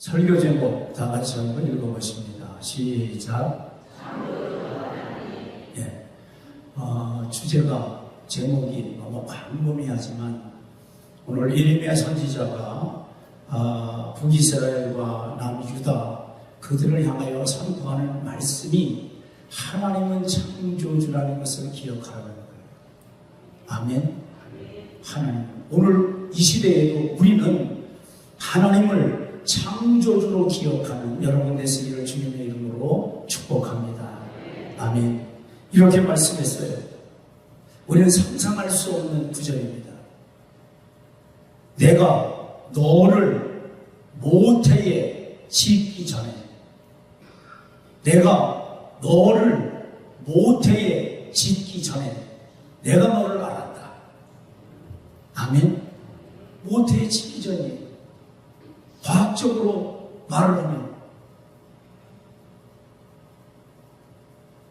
설교 제목 다 같이 한번 읽어보십니다. 시작. 예. 어, 주제가 제목이 너무 광범위하지만 오늘 이레미야 선지자가 아, 북이스라엘과 남유다 그들을 향하여 선포하는 말씀이 하나님은 창조주라는 것을 기억하라는 거예요. 아멘. 하나님. 오늘 이 시대에도 우리는 하나님을 창조주로 기억하는 여러분 되시기를 주님의 이름으로 축복합니다. 아멘. 이렇게 말씀했어요. 우리는 상상할 수 없는 구절입니다. 내가 너를 모태에 짓기 전에 내가 너를 모태에 짓기 전에 내가 너를 알았다. 아멘. 모태에 짓기 전이에요. 과학적으로 말을 하면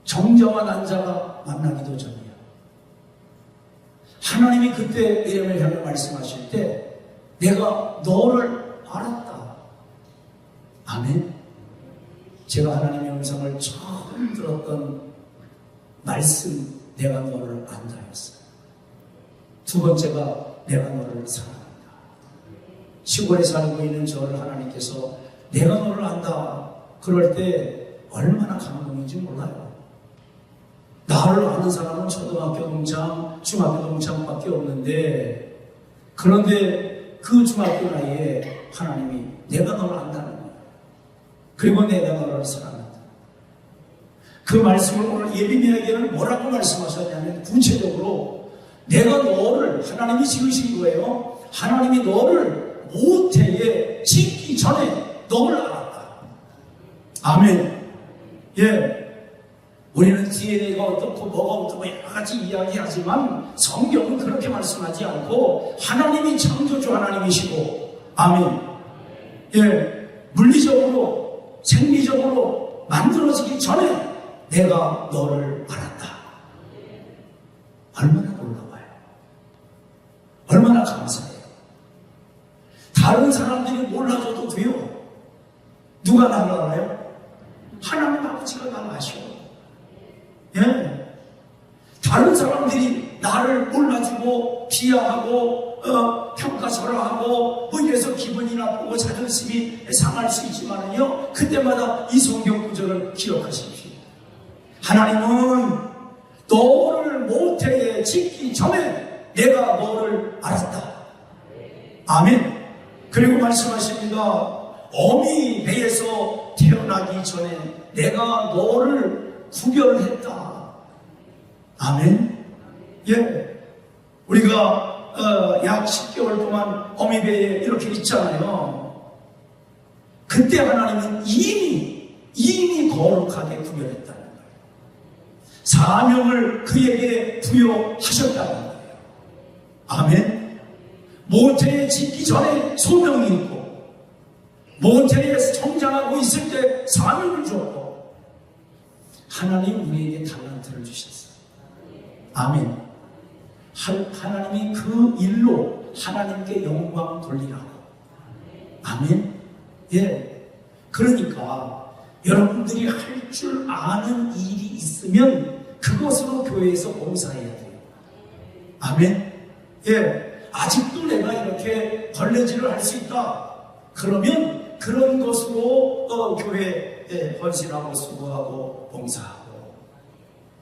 정자와 난자가 만나기도 전이야. 하나님이 그때 예레미야 향해 말씀하실 때 내가 너를 알았다. 아멘. 제가 하나님의 음성을 처음 들었던 말씀 내가 너를 안다였어요. 두 번째가 내가 너를 사랑한다. 시골에 살고 있는 저를 하나님께서 내가 너를 안다. 그럴 때 얼마나 감동인지 몰라요. 나를 아는 사람은 초등학교 동창, 중학교 동창밖에 없는데 그런데 그 중학교 나이에 하나님이 내가 너를 안다는 거예요. 그리고 내가 너를 사랑한다. 그 말씀을 오늘 예비미에게는 뭐라고 말씀하셨냐면 구체적으로 내가 너를 하나님이 지으신 거예요. 하나님이 너를 모태에 짓기 전에 너를 알았다. 아멘. 예. 우리는 DNA가 어떻고 뭐가 어떻고 여러 가지 이야기하지만 성경은 그렇게 말씀하지 않고 하나님이 창조주 하나님이시고 아멘. 예. 물리적으로 생리적으로 만들어지기 전에 내가 너를 알았다. 얼마나 놀라워요. 얼마나 감사해요. 다른 사람들이 몰라줘도 돼요. 누가 나를 알아요? 하나님 아버지가 나를 아셔. 예. 다른 사람들이 나를 몰라주고 비하하고 어, 평가절하하고 뭐 이래서 기분이 나쁘고 자존심이 상할 수 있지만은요 그때마다 이 성경 구절을 기억하십시오. 하나님은 너를 모태에 짓기 전에 내가 너를 알았다. 아멘. 그리고 말씀하십니다. 어미 배에서 태어나기 전에 내가 너를 구별했다. 아멘. 예. 우리가 어, 약 10개월 동안 어미 배에 이렇게 있잖아요. 그때 하나님은 이미 이미 거룩하게 구별했다는 거예요. 사명을 그에게 부여하셨다는 거예요. 아멘. 모태에 짓기 전에 소명이 있고 모태에 성장하고 있을 때 사명을 주었고 하나님 우리에게 달란트를 주셨어요. 아멘. 하나님이 그 일로 하나님께 영광 돌리라고. 아멘. 예. 그러니까 여러분들이 할 줄 아는 일이 있으면 그것으로 교회에서 봉사해야 돼요. 아멘. 예. 아직도 내가 이렇게 걸레질을 할 수 있다. 그러면 그런 것으로 어, 교회에 헌신하고 수고하고 봉사하고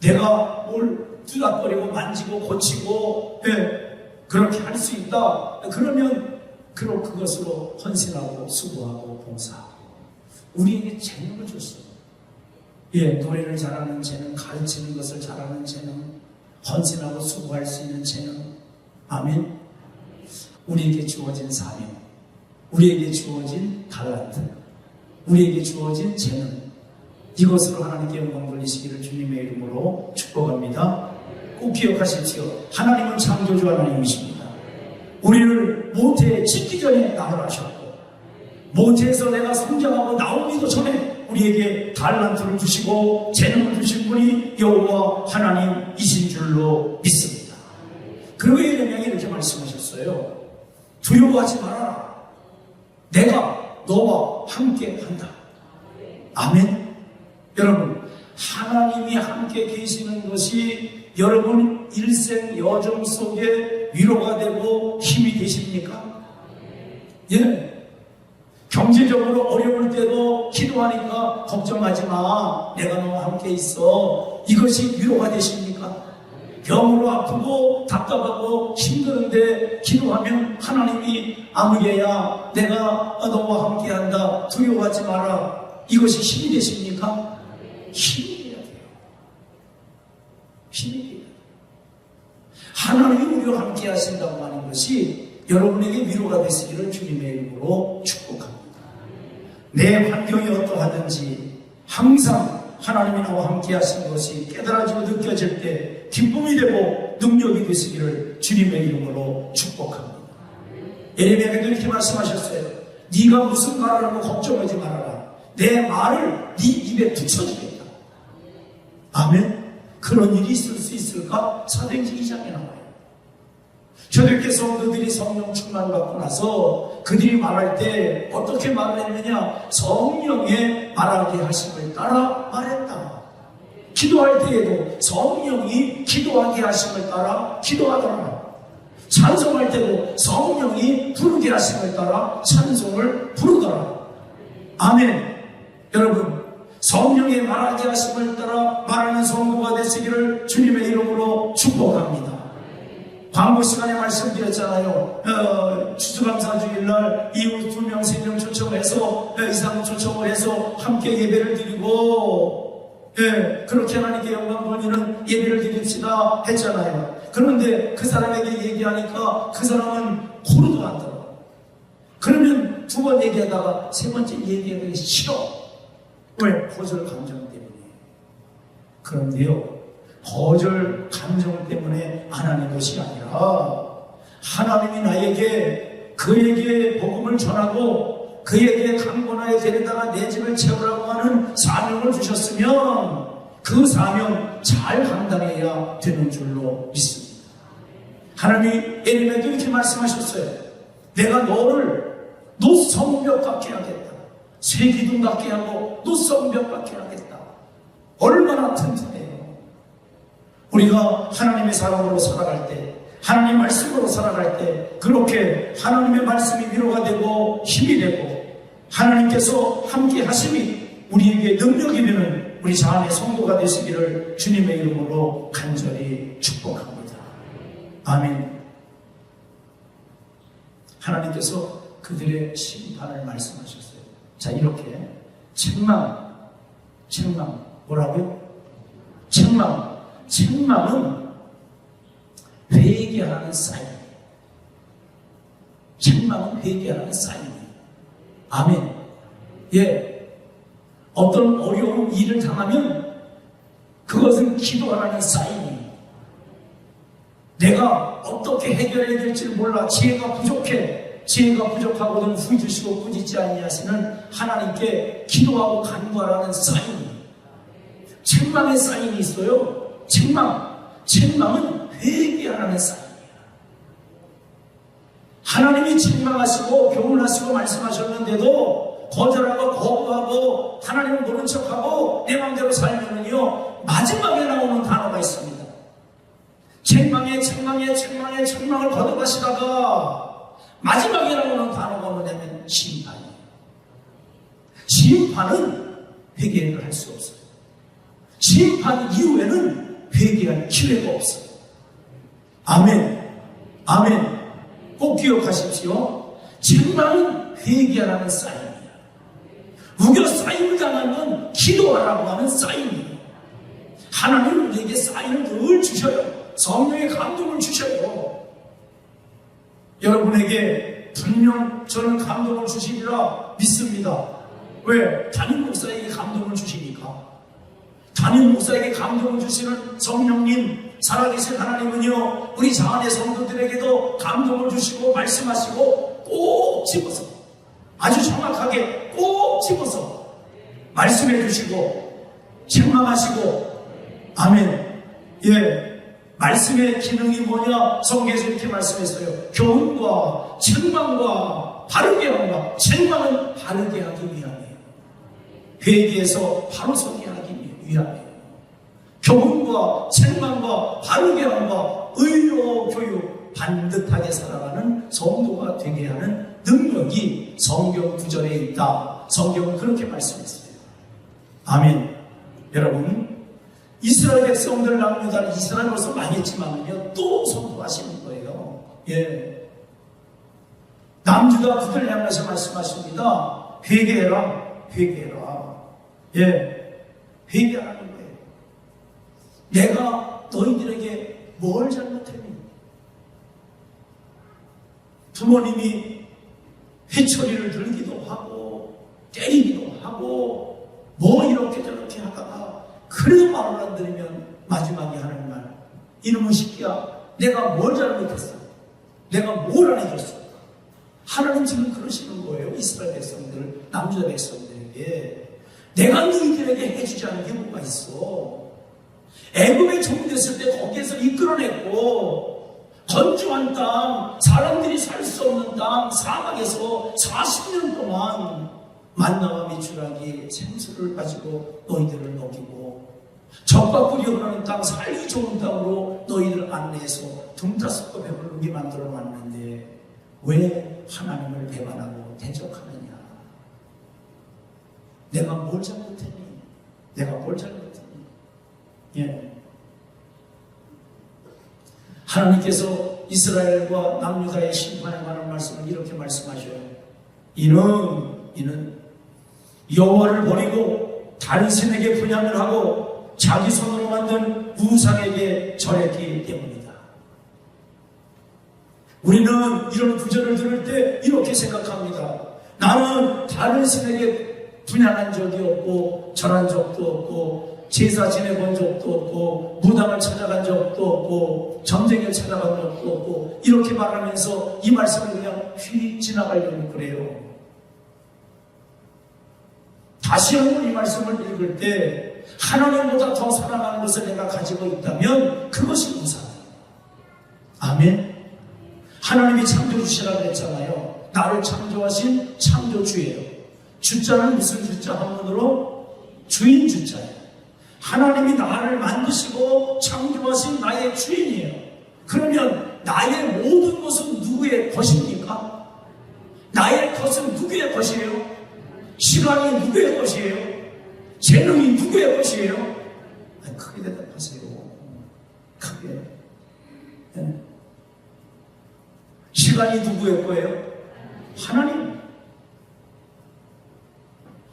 내가 뭘 투닥거리고 만지고 고치고 예, 그렇게 할 수 있다. 그러면 그럼 그것으로 헌신하고 수고하고 봉사하고 우리에게 재능을 줬어요. 예, 노래를 잘하는 재능, 가르치는 것을 잘하는 재능, 헌신하고 수고할 수 있는 재능. 아멘. 우리에게 주어진 사명, 우리에게 주어진 달란트, 우리에게 주어진 재능, 이것으로 하나님께 영광 돌리시기를 주님의 이름으로 축복합니다. 꼭 기억하십시오. 하나님은 창조주 하나님이십니다. 우리를 모태에 짓기 전에 나를 하셨고, 모태에서 내가 성장하고 나오기도 전에 우리에게 달란트를 주시고 재능을 주신 분이 여호와 하나님이신 줄로 믿습니다. 그리고 예레미야가 이렇게 말씀하셨어요. 두려워하지 말아라. 내가 너와 함께 한다. 아멘. 여러분, 하나님이 함께 계시는 것이 여러분 일생 여정 속에 위로가 되고 힘이 되십니까? 예. 경제적으로 어려울 때도 기도하니까 걱정하지 마. 내가 너와 함께 있어. 이것이 위로가 되십니까? 병으로 아프고 답답하고 힘드는데 기도하면 하나님이 아무개야 내가 너와 함께 한다. 두려워하지 마라. 이것이 힘이 되십니까? 힘이 돼야 돼요. 힘이 돼야 돼요. 하나님이 우리와 함께 하신다고 하는 것이 여러분에게 위로가 되시기를 주님의 이름으로 축복합니다. 내 환경이 어떠하든지 항상 하나님이 나와 함께 하신 것이 깨달아지고 느껴질 때 기쁨이 되고 능력이 되시기를 주님의 이름으로 축복합니다. 예레미야에도 이렇게 말씀하셨어요. 네가 무슨 말을 하고 걱정하지 말아라. 내 말을 네 입에 붙여주겠다. 아멘. 그런 일이 있을 수 있을까? 사도행전 2장에 나와요. 저들께 성도들이 성령 충만 받고 나서 그들이 말할 때 어떻게 말을 했느냐? 성령의 말하게 하심을 따라 말했다. 기도할 때에도 성령이 기도하게 하심을 따라 기도하더라. 찬송할 때도 성령이 부르게 하심을 따라 찬송을 부르더라. 아멘. 여러분, 성령의 말하게 하심을 따라 말하는 성도가 되시기를 주님의 이름으로 축복합니다. 광고 시간에 말씀드렸잖아요. 어, 추수감사 주일날 이웃 두 명, 세명 초청해서 어, 이상 초청을 해서 함께 예배를 드리고 예, 그렇게 하나님께 영광 돌리는 예배를 드립시다 했잖아요. 그런데 그 사람에게 얘기하니까 그 사람은 코로도 안 들어. 그러면 두 번 얘기하다가 세 번째 얘기하기 싫어. 왜? 거절 감정 때문에. 그런데요, 거절 감정 때문에 안 하는 것이 아니라 하나님이 나에게 그에게 복음을 전하고 그에게 강권하에 데려다가 내 집을 채우라고 하는 사명을 주셨으면 그 사명 잘 감당해야 되는 줄로 믿습니다. 하나님이 에림에도 이렇게 말씀하셨어요. 내가 너를 노성벽 같게 하겠다. 새 기둥 같게 하고 노성벽 같게 하겠다. 얼마나 튼튼해요. 우리가 하나님의 사랑으로 살아갈 때, 하나님 말씀으로 살아갈 때, 그렇게 하나님의 말씀이 위로가 되고 힘이 되고, 하나님께서 함께 하심이 우리에게 능력이 되는 우리 자안의 성도가 되시기를 주님의 이름으로 간절히 축복합니다. 아멘. 하나님께서 그들의 심판을 말씀하셨어요. 자, 이렇게 책망, 책망, 뭐라고요? 책망, 책망은 회개하는 사인이에요. 책망은 회개하는 사인이에요. 아멘. 예. 어떤 어려운 일을 당하면 그것은 기도하라는 사인이에요. 내가 어떻게 해결해야 될지 몰라 지혜가 부족해 지혜가 부족하거든 후주시고 꾸짖지 아니하시는 하나님께 기도하고 간구하라는 사인이에요. 책망의 사인이 있어요. 책망. 책망은 회개하라는 사인이에요. 하나님이 책망하시고 교훈하시고 말씀하셨는데도 거절하고 거부하고 하나님을 모른 척하고 내 마음대로 살면은요 마지막에 나오는 단어가 있습니다. 책망에 책망에 책망에 책망을 거듭하시다가 마지막에 나오는 단어가 뭐냐면 심판이에요. 심판은 회개를 할 수 없어요. 심판 이후에는 회개할 기회가 없어요. 아멘. 아멘. 꼭 기억하십시오. 책망은 회개하라는 사인이에요. 우겨 사인을 당하면 기도하라고 하는 사인이에요. 하나님은 우리에게 사인을 늘 주셔요. 성령의 감동을 주셔요. 여러분에게 분명 저는 감동을 주시리라 믿습니다. 왜? 담임 목사에게 감동을 주시니까. 담임 목사에게 감동을 주시는 성령님, 살아계신 하나님은요, 우리 자안의 성도들에게도 감동을 주시고 말씀하시고 꼭 집어서, 아주 정확하게 꼭 집어서 말씀해 주시고, 책망하시고, 아멘. 예. 말씀의 기능이 뭐냐? 성경에서 이렇게 말씀했어요. 교훈과 책망과 바르게 함과 책망은 바르게 하기 위함이에요. 회개에서 바로 서게 하기 위함이에요. 교훈과 책망과 바르게 함과 의료 교육 반듯하게 살아가는 성도가 되게 하는 능력이 성경 구절에 있다. 성경은 그렇게 말씀했어요. 아멘. 여러분, 이스라엘 백성들 남유다는 이스라엘로서 망했지만요, 또 선포하시는 거예요. 예. 남주가 그들 향해서 말씀하십니다. 회개해라, 회개해라. 예. 회개하라는 거예요. 내가 너희들에게 뭘 잘못했니? 부모님이 회초리를 들기도 하고, 때리기도 하고, 뭐 이렇게 저렇게 하다가, 그래도 말을 안 들으면 마지막에 하는 말. 이놈의 새끼야, 내가 뭘 잘못했어? 내가 뭘 안 해줬어? 하나님 지금 그러시는 거예요. 이스라엘 백성들, 남자 백성들에게. 내가 너희들에게 해주지 않은 게 뭐가 있어? 애굽에 종됐을 때 거기에서 이끌어냈고 건조한 땅, 사람들이 살 수 없는 땅, 사막에서 40년 동안 만나와 미추라기 생수를 가지고 너희들을 먹이고 적과 꿀이 흐르는 땅, 살기 좋은 땅으로 너희를 안내해서 둥타스고 배부르게 만들어 놨는데 왜 하나님을 배반하고 대적하느냐? 내가 뭘 잘못했니? 내가 뭘 잘못했니? 예. 하나님께서 이스라엘과 남유다의 심판에 관한 말씀을 이렇게 말씀하셔요. 이는 이는 여호와를 버리고 다른 신에게 분양을 하고 자기 손으로 만든 우상에게 절했기 때문이다. 우리는 이런 구절을 들을 때 이렇게 생각합니다. 나는 다른 신에게 분양한 적이 없고 절한 적도 없고 제사 지내본 적도 없고 무당을 찾아간 적도 없고 점쟁이를 찾아간 적도 없고 이렇게 말하면서 이 말씀을 그냥 휙 지나가려고 그래요. 다시 한번 이 말씀을 읽을 때 하나님보다 더 사랑하는 것을 내가 가지고 있다면 그것이 우상이에요. 아멘. 하나님이 창조주시라고 했잖아요. 나를 창조하신 창조주예요. 주자는 무슨 주자 한문으로 주인 주자예요. 하나님이 나를 만드시고 창조하신 나의 주인이에요. 그러면 나의 모든 것은 누구의 것입니까? 나의 것은 누구의 것이에요? 시간이 누구의 것이에요? 재능이 누구의 것이에요? 아니, 크게 대답하세요. 크게. 네. 시간이 누구의 거예요? 하나님.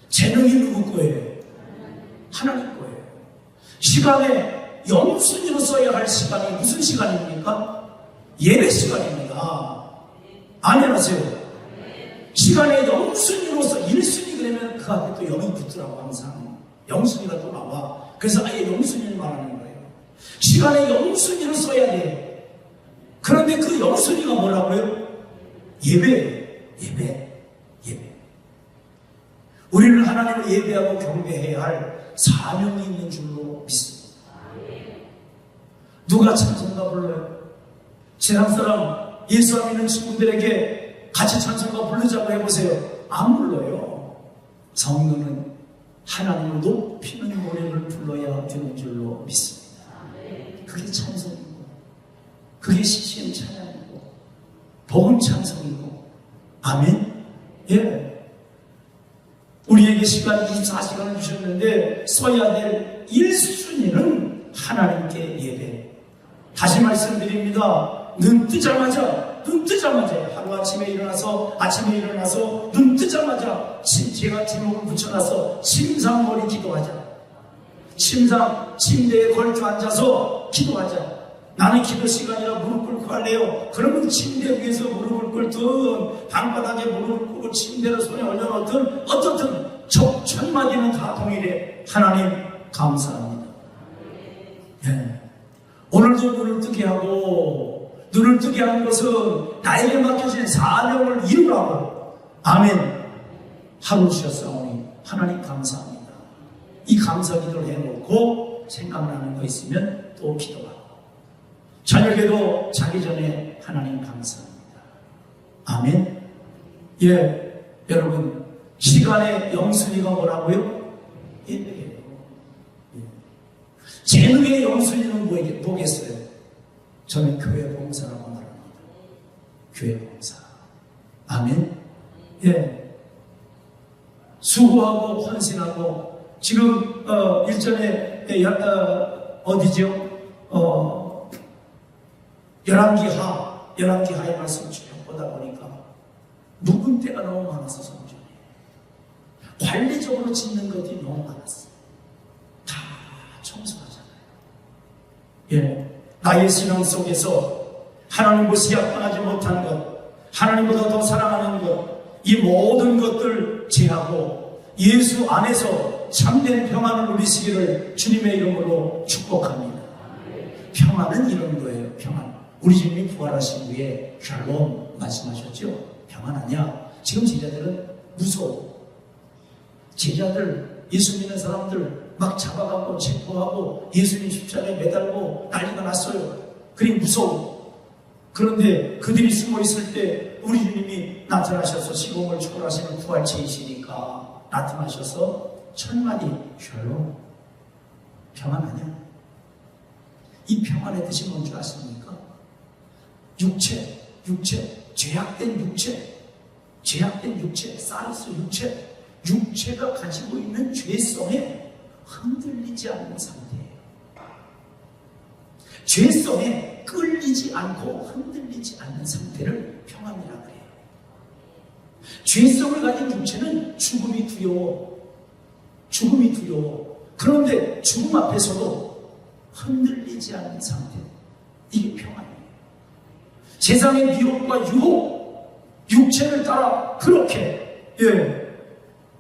재능이 누구 거예요? 하나님 거예요. 시간에 영순위로 써야 할 시간이 무슨 시간입니까? 예배 시간입니다. 아멘하세요. 시간에 영순위로서 1순위 그러면 그 앞에 또 영이 붙더라고 항상. 영순위가 또 나와. 그래서 아예 영순위를 말하는 거예요. 시간에 영순위를 써야 돼. 그런데 그 영순위가 뭐라고요? 예배, 예배, 예배. 우리는 하나님을 예배하고 경배해야 할 사명이 있는 줄로 믿습니다. 누가 찬송가 불러요? 세상 사람 예수 안 믿는 친구들에게 같이 찬송가 부르자고 해보세요. 안 불러요. 성도는 하나님을 높이는 노래를 불러야 되는 줄로 믿습니다. 그게 찬송이고, 그게 CCM 찬양이고, 복음 찬송이고, 아멘? 예. 우리에게 시간 24시간을 주셨는데 써야 될 1순위는 하나님께 예배. 다시 말씀드립니다. 눈 뜨자마자, 눈 뜨자마자, 하루아침에 일어나서, 아침에 일어나서, 눈 뜨자마자, 침, 제가 제목을 붙여놔서, 침상머리 기도하자. 침상, 침대에 걸쳐 앉아서 기도하자. 나는 기도 시간이라 무릎 꿇고 할래요. 그러면 침대 위에서 무릎을 꿇든, 방바닥에 무릎을 꿇고 침대를 손에 올려놓든, 어떻든, 첫, 첫 마디는 다 동일해. 하나님, 감사합니다. 예. 오늘도 눈을 뜨게 하고 눈을 뜨게 하는 것은 나에게 맡겨진 사명을 이루라고. 아멘. 하루 주셨사오니 하나님 감사합니다. 이 감사 기도를 해놓고 생각나는 거 있으면 또 기도하고. 저녁에도 자기 전에 하나님 감사합니다. 아멘. 예, 여러분, 시간의 영순위가 뭐라고요? 예. 재능의 영순위는 뭐겠- 뭐겠어요? 저는 교회 봉사라고 말합니다. 교회 봉사. 아멘. 예. 수고하고 헌신하고 지금 어, 일전에 예, 여- 어, 어디죠? 어, 열왕기하 열왕기하의 말씀 쭉 보다 보니까 묵은 때가 너무 많아서 성전에 관리적으로 짓는 것들이 너무 많았어. 예, 나의 신앙 속에서 하나님과 약방하지 못한 것, 하나님보다 더 사랑하는 것, 이 모든 것들 제하고 예수 안에서 참된 평안을 누리시기를 주님의 이름으로 축복합니다. 평안은 이런 거예요. 평안. 우리 주님이 부활하신 후에 샬롬 말씀하셨죠. 평안 아니야. 지금 제자들은 무서워. 제자들, 예수 믿는 사람들 막 잡아가고 체포하고 예수님 십자가에 매달고 난리가 났어요. 그리 무서워. 그런데 그들이 숨어 있을 때 우리 주님이 나타나셔서 시공을 초월하시는 부활체이시니까 나타나셔서 천만이 샬롬 평안 아니야. 이 평안의 뜻이 뭔지 아십니까? 육체, 육체, 죄악된 육체, 죄악된 육체, 사르스 육체, 육체가 가지고 있는 죄성에 흔들리지 않는 상태예요. 죄성에 끌리지 않고 흔들리지 않는 상태를 평안이라 그래요. 죄성을 가진 육체는 죽음이 두려워. 죽음이 두려워. 그런데 죽음 앞에서도 흔들리지 않는 상태. 이게 평안이에요. 세상의 미혹과 유혹, 육체를 따라 그렇게, 예.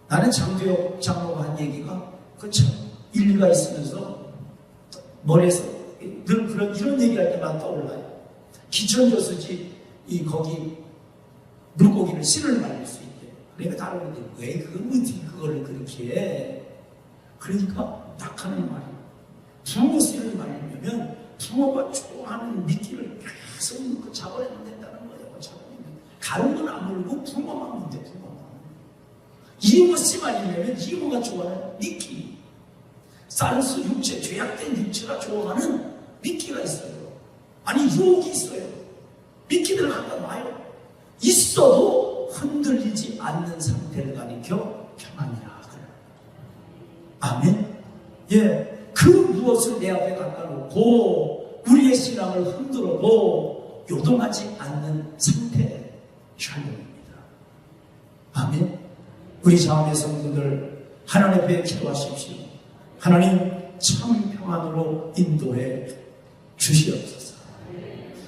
나는 장두혁 장로가 한 얘기가 그참 일리가 있으면서 머리에서 늘 그런 이런 얘기할 때만 떠올라요. 기천저수지 이 거기 물고기를 씨를 말릴 수 있대. 그러니까 다른 분들이 왜 그걸 어떻게 그거를 그렇게 해? 그러니까 딱 하는 말이 붕어 씨를 말리려면 붕어가 좋아하는 미끼를 계속 넣고 잡아내면 된다는 거예요. 잡아내면 다른 건 안 물고 붕어만 문제 붕어만. 이모 씨 말리려면 이모가 좋아하는 미끼. 쌀수 육체, 죄악된 육체가 좋아하는 미끼가 있어요. 아니, 유혹이 있어요. 미끼들 하나 놔요. 있어도 흔들리지 않는 상태를 가리켜 평안이라 그래요. 아멘? 예. 그 무엇을 내 앞에 갖다 놓고 우리의 신앙을 흔들어도 요동하지 않는 상태, 샬롬입니다. 아멘? 우리 자원의 성도들 하나님 앞에 기도하십시오. 하나님 참 평안으로 인도해 주시옵소서.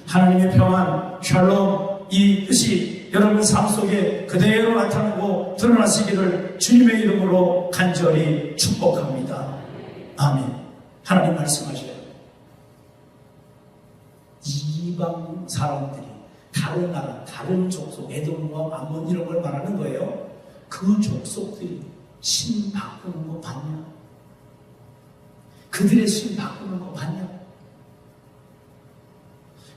하나님의 평안, 샬롬, 이 뜻이 여러분 삶 속에 그대로 나타나고 드러나시기를 주님의 이름으로 간절히 축복합니다. 아멘. 하나님 말씀하셔요. 이방 사람들이 다른 나라, 다른 족속, 에돔과 암몬 이런 걸 말하는 거예요. 그 족속들이 신 바꾸는 거 봤냐? 그들의 신 바꾸는 거 봤냐?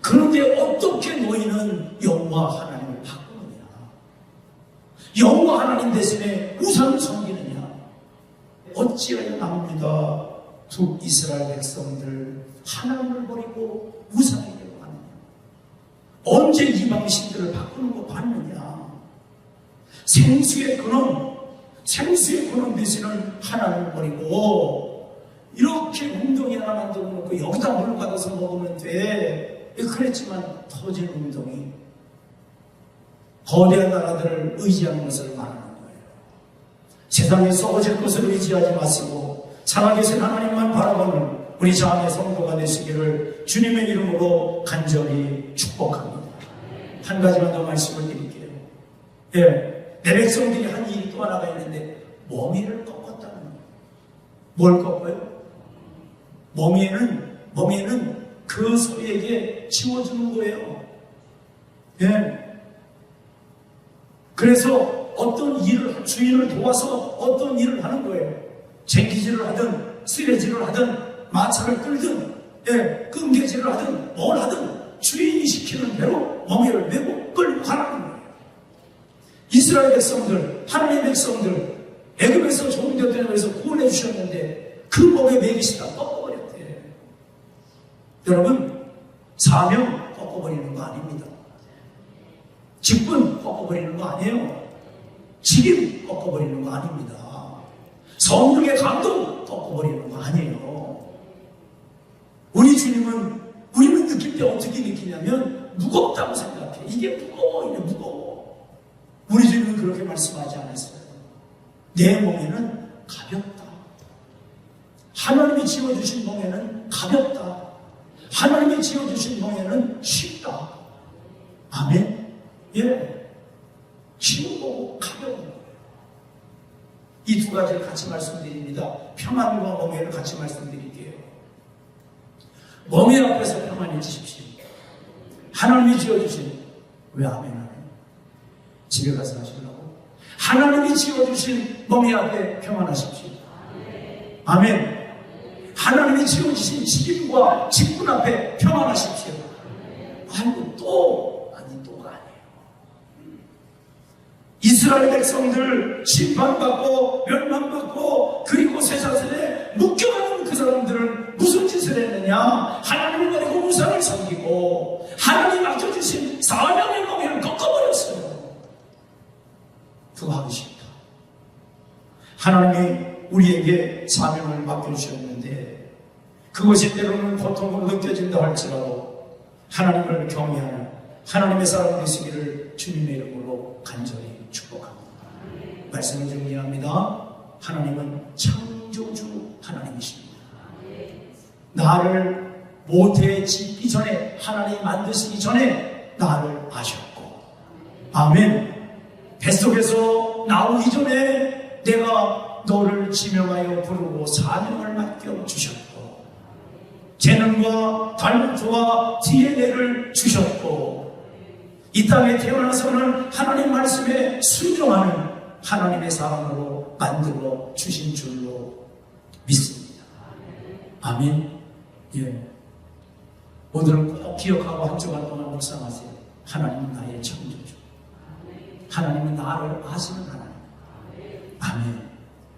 그런데 어떻게 너희는 여호와 하나님을 바꾸느냐? 여호와 하나님 대신에 우상을 섬기느냐? 어찌하여 남유다 두 이스라엘 백성들 하나님을 버리고 우상에게로 가느냐? 언제 이방 신들을 바꾸는 거 봤느냐? 생수의 근원, 생수의 근원 대신은 하나님을 버리고 이렇게 웅덩이 하나 만들어 놓고 여기다 물 받아서 먹으면 돼. 그랬지만 터진 웅덩이 거대한 나라들을 의지하는 것을 말하는 거예요. 세상에 썩어질 것을 의지하지 마시고 살아계신 하나님만 바라보는 우리 자녀의 성도가 되시기를 주님의 이름으로 간절히 축복합니다. 한 가지만 더 말씀을 드릴게요. 예, 내 백성들이 한 일이 또 하나가 있는데 머미를 꺾었다는 거예요. 뭘 꺾어요? 머미에는 머미에는 그 소리에게 치워주는 거예요. 예. 그래서 어떤 일을 주인을 도와서 어떤 일을 하는 거예요. 쟁기질을 하든 쓰레질을 하든 마차를 끌든 예, 끈개질을 하든 뭘 하든 주인이 시키는 대로 멍에를 메고 끌고 가라는 거예요. 이스라엘 백성들, 하나님의 백성들, 애굽에서 종되었다는 것에서 구원해 주셨는데 그 몸에 매기시다 꺾어버렸대. 여러분, 사명 꺾어버리는 거 아닙니다. 직분 꺾어버리는 거 아니에요. 직임 꺾어버리는 거 아닙니다. 성령의 감동 꺾어버리는 거 아니에요. 우리 주님은 우리는 느낄 때 어떻게 느끼냐면 무겁다고 생각해. 이게 무거워, 이게 무거워. 우리 주님은 그렇게 말씀하지 않았어요. 내 몸에는 가볍다. 하나님이 지어주신 몸에는 가볍다. 하나님이 지어주신 몸에는 쉽다. 아멘. 예. 거고 가벼운. 이 두 가지를 같이 말씀드립니다. 평안과 멍해를 같이 말씀드릴게요. 멍해 앞에서 평안해지십시오. 하나님이 지어주신 왜 아멘 하네? 집에 가서 하시려고? 하나님이 지어주신 멍해 앞에 평안하십시오. 아멘. 하나님이 지어주신 직임과 직분 앞에 평안하십시오. 아이고 또 아니 또가 아니에요. 이스라엘 백성들 심판받고 멸망받고 그리고 쇠사슬에 묶여가는 그 사람들은 무슨 짓을 했느냐 하나님을 버리고 우상을 섬기고 하나님 맡겨주신 사명의 멍에를 꺾어버렸어요 그거 하기 싫다 하나님이 우리에게 사명을 맡겨주셨는데 그것이 때로는 고통으로 느껴진다 할지라도 하나님을 경외하는 하나님의 사람 되시기를 주님의 이름으로 간절히 축복합니다. 말씀을 정리합니다. 하나님은 창조주 하나님이십니다. 나를 모태에 짓기 전에 하나님 만드시기 전에 나를 아셨고 아멘 뱃속에서 나오기 전에 내가 너를 지명하여 부르고 사명을 맡겨 주셨고 재능과 달란트와 DNA를 주셨고 이 땅에 태어나서는 하나님 말씀에 순종하는 하나님의 사람으로 만들어 주신 줄로 믿습니다. 아멘. 예. 오늘은 꼭 기억하고 한 주간 동안 묵상하세요. 하나님은 나의 창조주. 하나님은 나를 아시는 하나님. 아멘.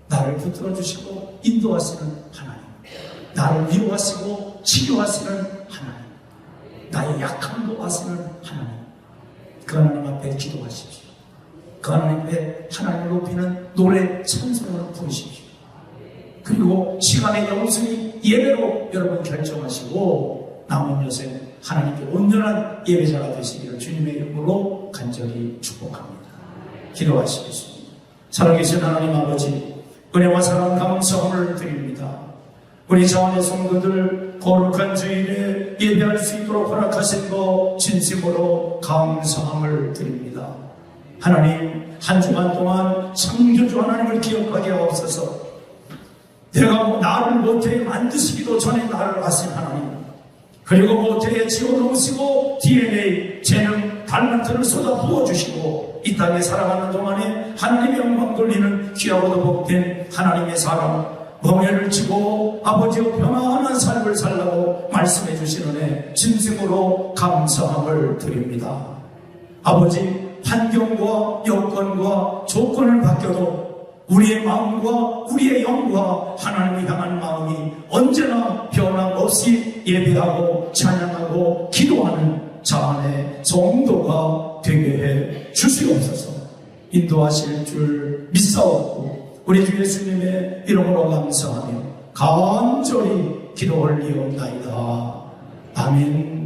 나를 붙들어 주시고 인도하시는 하나님. 나를 위로하시고 치료하시는 하나님. 나의 약함도 아시는 하나님. 그 하나님 앞에 기도하십시오. 그 하나님 앞에 하나님을 높이는 노래 찬송을 부르십시오. 그리고 시간의 영순이 예배로 여러분 결정하시고 남은 여생 하나님께 온전한 예배자가 되시기를 주님의 이름으로 간절히 축복합니다. 기도하시겠습니다. 살아계신 하나님 아버지 은혜와 사랑 감사함을 드립니다. 우리 자원의 성도들 거룩한 주일에 예배할 수 있도록 허락하신 거 진심으로 감사함을 드립니다. 하나님 한 주간 동안 창조주 하나님을 기억하게 하옵소서 내가 뭐 나를 모태에 만드시기도 전에 나를 아신 하나님 그리고 모태에 지어놓으시고 DNA, 재능, 달란트를 쏟아 부어주시고 이 땅에 살아가는 동안에 하나님의 영광 돌리는 귀하고도 복된 하나님의 사람 멍에를 치고 아버지의 평안한 삶을 살라고 말씀해 주시는 애 진심으로 감사함을 드립니다. 아버지 환경과 여건과 조건을 바뀌어도 우리의 마음과 우리의 영과 하나님을 향한 마음이 언제나 변함없이 예배하고 찬양하고 기도하는 자안의 성도가 되게 해 주시옵소서 인도하실 줄 믿사옵고 우리 주 예수님의 이름으로 감사하며 간절히 기도 올리옵나이다. 아멘